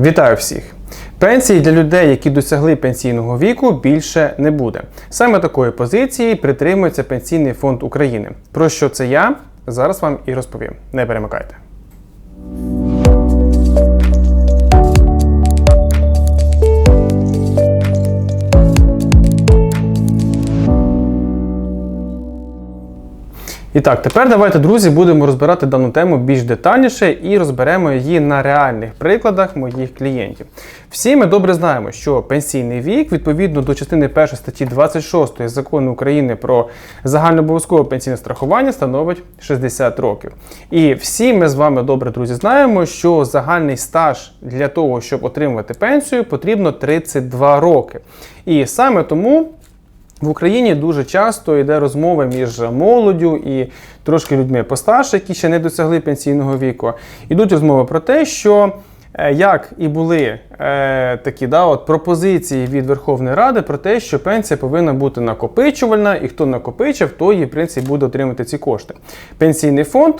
Вітаю всіх! Пенсії для людей, які досягли пенсійного віку, більше не буде. Саме такої позиції притримується Пенсійний фонд України. Про що це я зараз вам і розповім. Не перемикайте. І так, тепер давайте, друзі, будемо розбирати дану тему більш детальніше і розберемо її на реальних прикладах моїх клієнтів. Всі ми добре знаємо, що пенсійний вік, відповідно до частини 1 статті 26 закону України про загальнообов'язкове пенсійне страхування, становить 60 років. І всі ми з вами добре, друзі, знаємо, що загальний стаж для того, щоб отримувати пенсію, потрібно 32 роки. І саме тому. В Україні дуже часто йде розмова між молоддю і трошки людьми постарше, які ще не досягли пенсійного віку. Ідуть розмови про те, що е, як і були е, такі да, от пропозиції від Верховної Ради про те, що пенсія повинна бути накопичувальна, і хто накопичив, той в принципі буде отримати ці кошти. Пенсійний фонд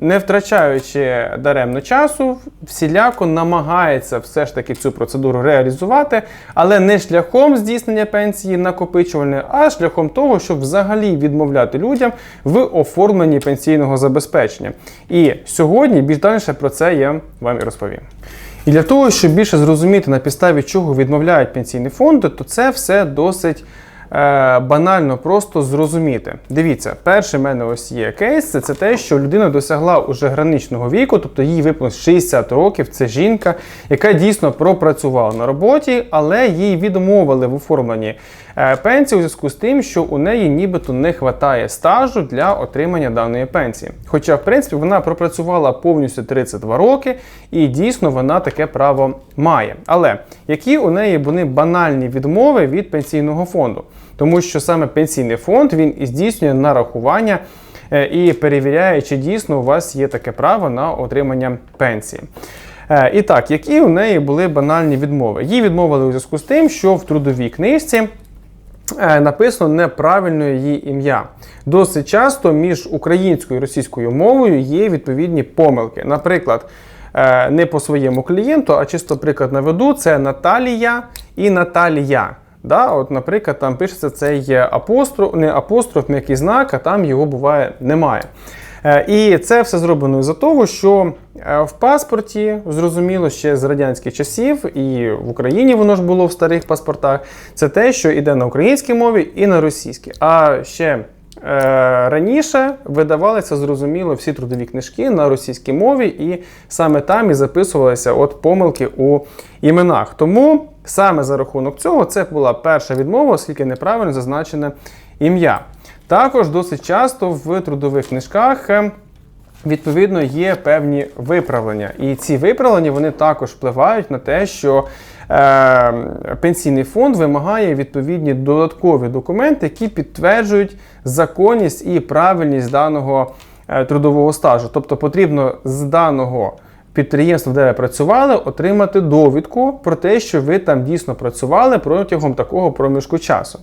не втрачаючи даремно часу, всіляко намагається все ж таки цю процедуру реалізувати, але не шляхом здійснення пенсії накопичувальної, а шляхом того, щоб взагалі відмовляти людям в оформленні пенсійного забезпечення. І сьогодні більш далі про це я вам і розповім. І для того, щоб більше зрозуміти на підставі чого відмовляють пенсійні фонди, то це все досить. Е, банально просто зрозуміти. Дивіться, перший мене ось є кейс, це, це те, що людина досягла уже граничного віку, тобто їй виповнилось 60 років. Це жінка, яка дійсно пропрацювала на роботі, але їй відмовили в оформленні е, пенсії у зв'язку з тим, що у неї нібито не вистачає стажу для отримання даної пенсії. Хоча, в принципі, вона пропрацювала повністю 32 роки, і дійсно вона таке право має. Але які у неї вони банальні відмови від пенсійного фонду? Тому що саме пенсійний фонд він і здійснює нарахування е, і перевіряє, чи дійсно у вас є таке право на отримання пенсії. Е, і так, які у неї були банальні відмови? Їй відмовили у зв'язку з тим, що в трудовій книжці. Е, написано неправильно її ім'я. Досить часто між українською і російською мовою є відповідні помилки. Наприклад, не по своєму клієнту, а чисто приклад наведу: це Наталія і Наталія. Да, от, Наприклад, там пишеться цей апостроф, не апостроф, м'який знак, а там його буває немає. Е, і це все зроблено із-за того, що е, в паспорті, зрозуміло, ще з радянських часів, і в Україні воно ж було в старих паспортах, це те, що йде на українській мові і на російській. А ще раніше видавалися зрозуміло всі трудові книжки на російській мові, і саме там і записувалися от помилки у іменах. Тому саме за рахунок цього це була перша відмова, оскільки неправильно зазначене ім'я. Також досить часто в трудових книжках. Е, відповідно, є певні виправлення. І ці виправлення вони також впливають на те, що е, пенсійний фонд вимагає відповідні додаткові документи, які підтверджують законність і правильність даного е, трудового стажу. Тобто потрібно з даного підприємства, де ви працювали, отримати довідку про те, що ви там дійсно працювали протягом такого проміжку часу.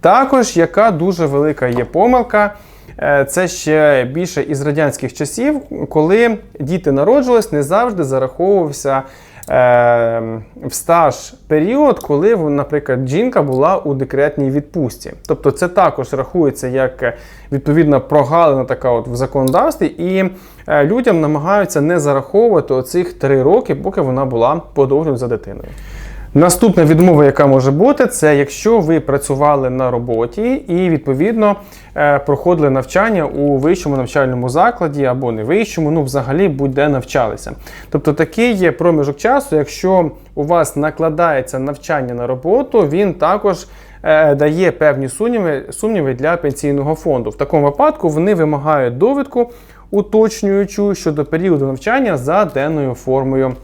Також, яка дуже велика є помилка. Е, це ще більше із радянських часів, коли діти народжувались, не завжди зараховувався е, в стаж період, коли, наприклад, жінка була у декретній відпустці. Тобто це також рахується як відповідна прогалина така от в законодавстві, і е, людям намагаються не зараховувати оцих три роки, поки вона була подовжена за дитиною. Наступна відмова, яка може бути, це якщо ви працювали на роботі і відповідно е, проходили навчання у вищому навчальному закладі або не вищому, ну взагалі будь-де навчалися. Тобто такий є проміжок часу, якщо у вас накладається навчання на роботу, він також е, дає певні сумніви, сумніви для пенсійного фонду. В такому випадку вони вимагають довідку, уточнюючу щодо періоду навчання за денною формою.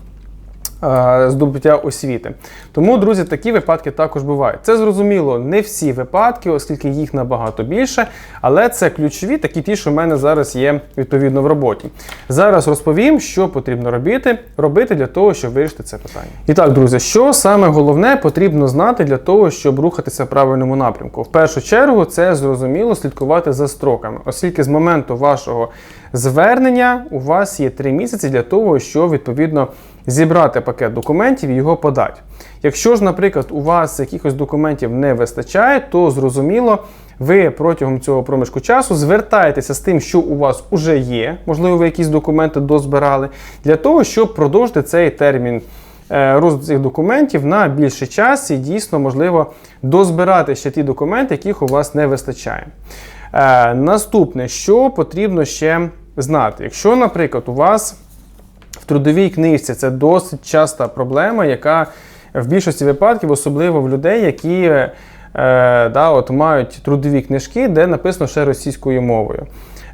Е, здобуття освіти. Тому, друзі, такі випадки також бувають. Це зрозуміло, не всі випадки, оскільки їх набагато більше, але це ключові, такі ті, що в мене зараз є відповідно в роботі. Зараз розповім, що потрібно робити, робити для того, щоб вирішити це питання. І так, друзі, що саме головне потрібно знати для того, щоб рухатися в правильному напрямку. В першу чергу, це зрозуміло слідкувати за строками, оскільки з моменту вашого звернення у вас є три місяці для того, щоб відповідно зібрати пакет документів і його подати. Якщо ж, наприклад, у вас якихось документів не вистачає, то зрозуміло, ви протягом цього проміжку часу звертаєтеся з тим, що у вас вже є, можливо, ви якісь документи дозбирали, для того, щоб продовжити цей термін е, розгляду цих документів на більший час і дійсно можливо дозбирати ще ті документи, яких у вас не вистачає. Е, Наступне, що потрібно ще знати, якщо, наприклад, у вас в трудовій книжці це досить часта проблема, яка в більшості випадків, особливо в людей, які е, да, от мають трудові книжки, де написано ще російською мовою.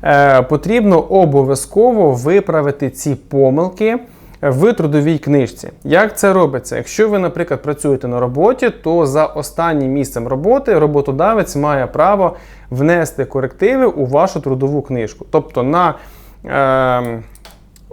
Е, потрібно обов'язково виправити ці помилки в трудовій книжці. Як це робиться? Якщо ви, наприклад, працюєте на роботі, то за останнім місцем роботи роботодавець має право внести корективи у вашу трудову книжку. Тобто на е,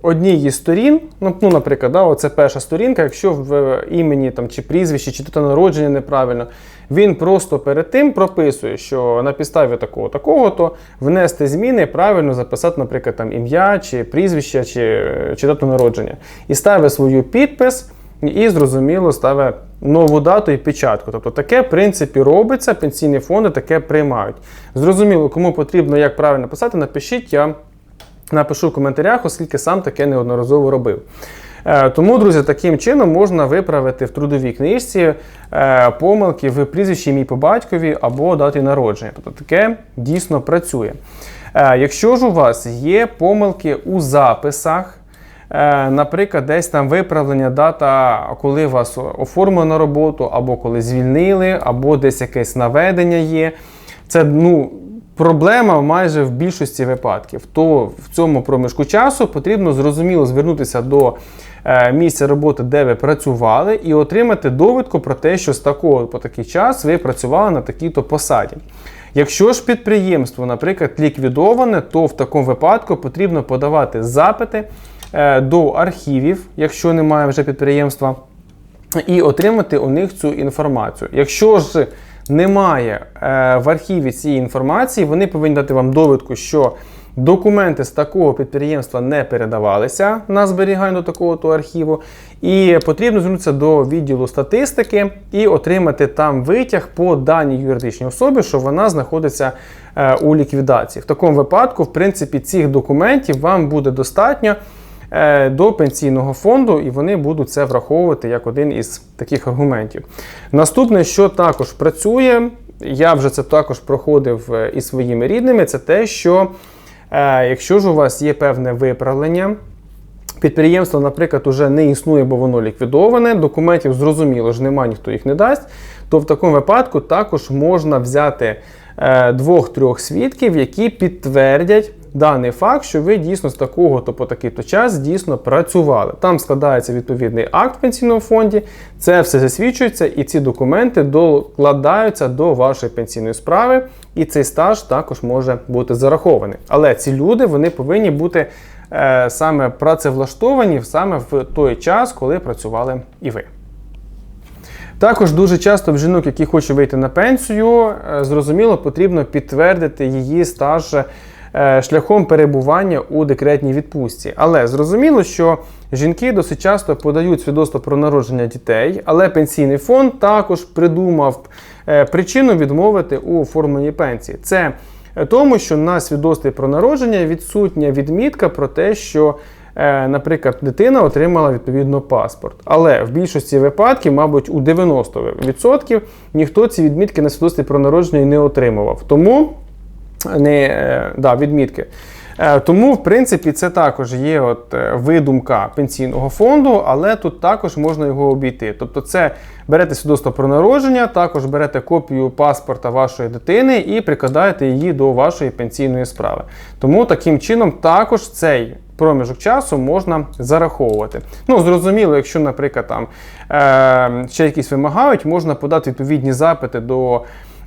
одній із сторін, ну, ну наприклад, да, оце перша сторінка, якщо в імені там, чи прізвищі, чи дата народження неправильно, він просто перед тим прописує, що на підставі такого такого, то внести зміни, правильно записати, наприклад, там ім'я, чи прізвище, чи, чи дату народження. І ставить свою підпис, і зрозуміло ставить нову дату і печатку. Тобто таке, в принципі, робиться, пенсійні фонди таке приймають. Зрозуміло, кому потрібно, як правильно писати, напишіть, я напишу в коментарях, оскільки сам таке неодноразово робив. Е, Тому, друзі, таким чином можна виправити в трудовій книжці е, помилки в прізвищі ім'я по батькові або дати народження. Тобто таке дійсно працює. Е, Якщо ж у вас є помилки у записах, наприклад, десь там виправлення дата, коли вас оформили на роботу, або коли звільнили, або десь якесь наведення є. Це ну, проблема майже в більшості випадків. То в цьому проміжку часу потрібно зрозуміло звернутися до е, місця роботи, де ви працювали, і отримати довідку про те, що з такого по такий час ви працювали на такій-то посаді. Якщо ж підприємство, наприклад, ліквідоване, то в такому випадку потрібно подавати запити е, до архівів, якщо немає вже підприємства, і отримати у них цю інформацію. Якщо ж немає е, в архіві цієї інформації, вони повинні дати вам довідку, що документи з такого підприємства не передавалися на зберігання до такого то архіву. І потрібно звернутися до відділу статистики і отримати там витяг по даній юридичній особі, що вона знаходиться е, у ліквідації. В такому випадку, в принципі, цих документів вам буде достатньо до пенсійного фонду, і вони будуть це враховувати як один із таких аргументів. Наступне, що також працює, я вже це також проходив е, із своїми рідними, це те, що е, якщо ж у вас є певне виправлення. Підприємство, наприклад, уже не існує, бо воно ліквідоване, документів зрозуміло ж немає, ніхто їх не дасть. То в такому випадку також можна взяти е, двох-трьох свідків, які підтвердять даний факт, що ви дійсно з такого то по такий-то час дійсно працювали. Там складається відповідний акт в пенсійному фонді, це все засвідчується, і ці документи докладаються до вашої пенсійної справи, і цей стаж також може бути зарахований. Але ці люди вони повинні бути е, саме працевлаштовані саме в той час, коли працювали і ви. Також дуже часто в жінок, які хочуть вийти на пенсію, е, зрозуміло, потрібно підтвердити її стаж е, шляхом перебування у декретній відпустці. Але зрозуміло, що жінки досить часто подають свідоцтво про народження дітей, але пенсійний фонд також придумав е, причину відмовити у оформленні пенсії. Це тому, що на свідоцтві про народження відсутня відмітка про те, що Е, наприклад, дитина отримала відповідно паспорт. Але в більшості випадків, мабуть, у 90% ніхто ці відмітки на свідоцтві про народження не отримував. Тому не е, да, відмітки. Е, тому, в принципі, це також є от видумка пенсійного фонду, але тут також можна його обійти. Тобто, це берете свідоцтво про народження, також берете копію паспорта вашої дитини і прикладаєте її до вашої пенсійної справи. Тому таким чином також цей проміжок часу можна зараховувати. Ну, зрозуміло, якщо, наприклад, там е, ще якісь вимагають, можна подати відповідні запити до.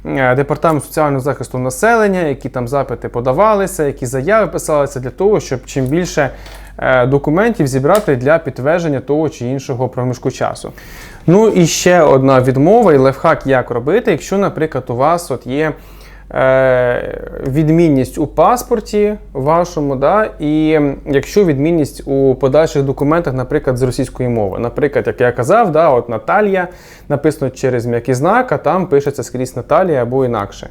Е, Департамент соціального захисту населення, які там запити подавалися, які заяви писалися для того, щоб чим більше е, документів зібрати для підтвердження того чи іншого проміжку часу. Ну і ще одна відмова і лайфхак, як робити, якщо, наприклад, у вас от є відмінність у паспорті вашому, да, і якщо відмінність у подальших документах, наприклад, з російської мови. Наприклад, як я казав, да, от Наталія написано через м'який знак, а там пишеться скрізь Наталія або інакше.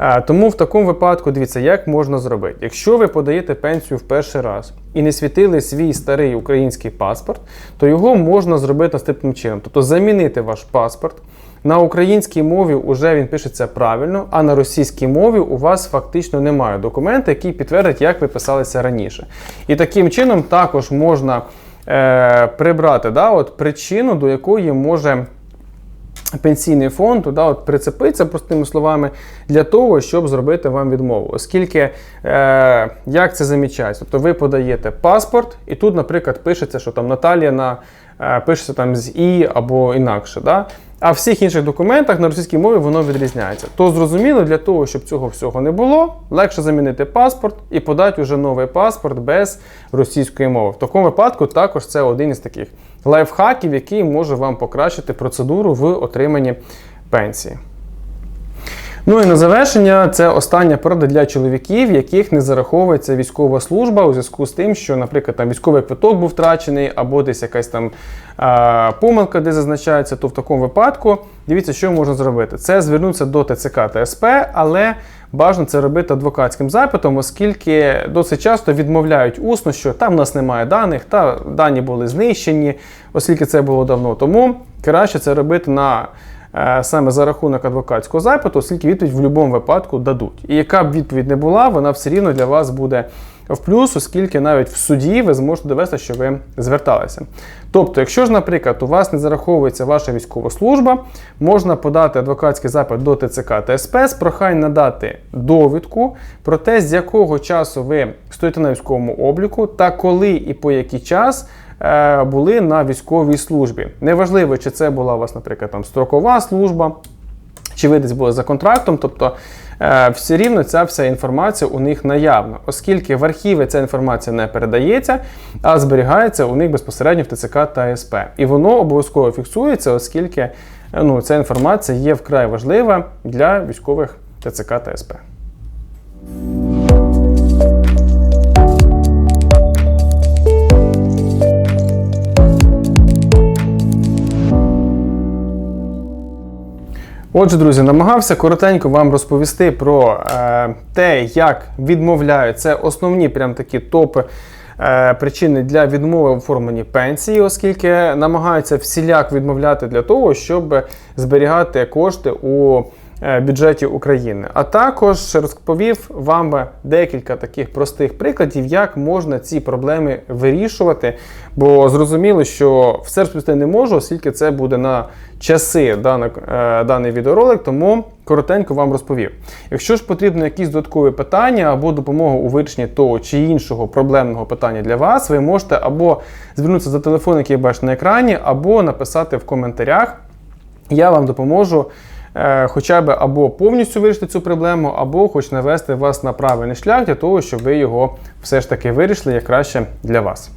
Е, Тому в такому випадку дивіться, як можна зробити. Якщо ви подаєте пенсію в перший раз і не світили свій старий український паспорт, то його можна зробити наступним чином. Тобто замінити ваш паспорт. На українській мові вже він пишеться правильно, а на російській мові у вас фактично немає документа, який підтвердить, як ви писалися раніше. І таким чином також можна е, прибрати да, от причину, до якої може пенсійний фонд туди от прицепиться, простими словами, для того, щоб зробити вам відмову. Оскільки, е, як це замічається? Тобто ви подаєте паспорт, і тут, наприклад, пишеться, що там Наталія на, е, пишеться там з І або інакше. Да? А в всіх інших документах на російській мові воно відрізняється. То зрозуміло, для того, щоб цього всього не було, легше замінити паспорт і подати вже новий паспорт без російської мови. В такому випадку також це один із таких лайфхаків, який може вам покращити процедуру в отриманні пенсії. Ну і на завершення це остання порада для чоловіків, яких не зараховується військова служба у зв'язку з тим, що, наприклад, там військовий квиток був втрачений, або десь якась там а, помилка, де зазначається, то в такому випадку дивіться, що можна зробити. Це звернутися до ТЦК та СП, але бажано це робити адвокатським запитом, оскільки досить часто відмовляють усно, що там в нас немає даних, та дані були знищені, оскільки це було давно. Тому краще це робити на саме за рахунок адвокатського запиту, оскільки відповідь в будь-якому випадку дадуть. І яка б відповідь не була, вона все рівно для вас буде в плюс, оскільки навіть в суді ви зможете довести, що ви зверталися. Тобто, якщо ж, наприклад, у вас не зараховується ваша військова служба, можна подати адвокатський запит до ТЦК та СП з прохань надати довідку про те, з якого часу ви стоїте на військовому обліку та коли і по який час е, були на військовій службі. Неважливо, чи це була у вас, наприклад, там строкова служба, чи ви десь були за контрактом, тобто е, все рівно ця вся інформація у них наявна, оскільки в архіви ця інформація не передається, а зберігається у них безпосередньо в ТЦК та СП. І воно обов'язково фіксується, оскільки е, ну, ця інформація є вкрай важлива для військових ТЦК та СП. Отже, друзі, намагався коротенько вам розповісти про е, те, як відмовляють. Це основні прям такі топи е, причини для відмови в оформленні пенсії, оскільки намагаються всіляк відмовляти для того, щоб зберігати кошти у бюджеті України. А також розповів вам декілька таких простих прикладів, як можна ці проблеми вирішувати. Бо зрозуміло, що все розповісти не можу, оскільки це буде на часи даний, е, даний відеоролик, тому коротенько вам розповів. Якщо ж потрібно якісь додаткові питання або допомога у вирішенні того чи іншого проблемного питання для вас, ви можете або звернутися за телефон, який бачите на екрані, або написати в коментарях. Я вам допоможу. Е, Хоча б або повністю вирішити цю проблему, або хоч навести вас на правильний шлях для того, щоб ви його все ж таки вирішили як краще для вас.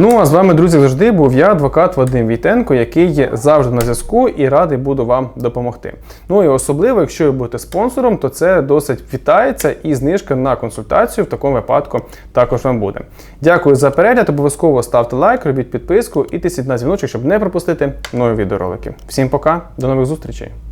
Ну а з вами, друзі, завжди був я, адвокат Вадим Війтенко, який є завжди на зв'язку і радий буду вам допомогти. Ну і особливо, якщо ви будете спонсором, то це досить вітається і знижка на консультацію в такому випадку також вам буде. Дякую за перегляд. Обов'язково ставте лайк, робіть підписку і тисніть на дзвіночок, щоб не пропустити нові відеоролики. Всім пока, до нових зустрічей!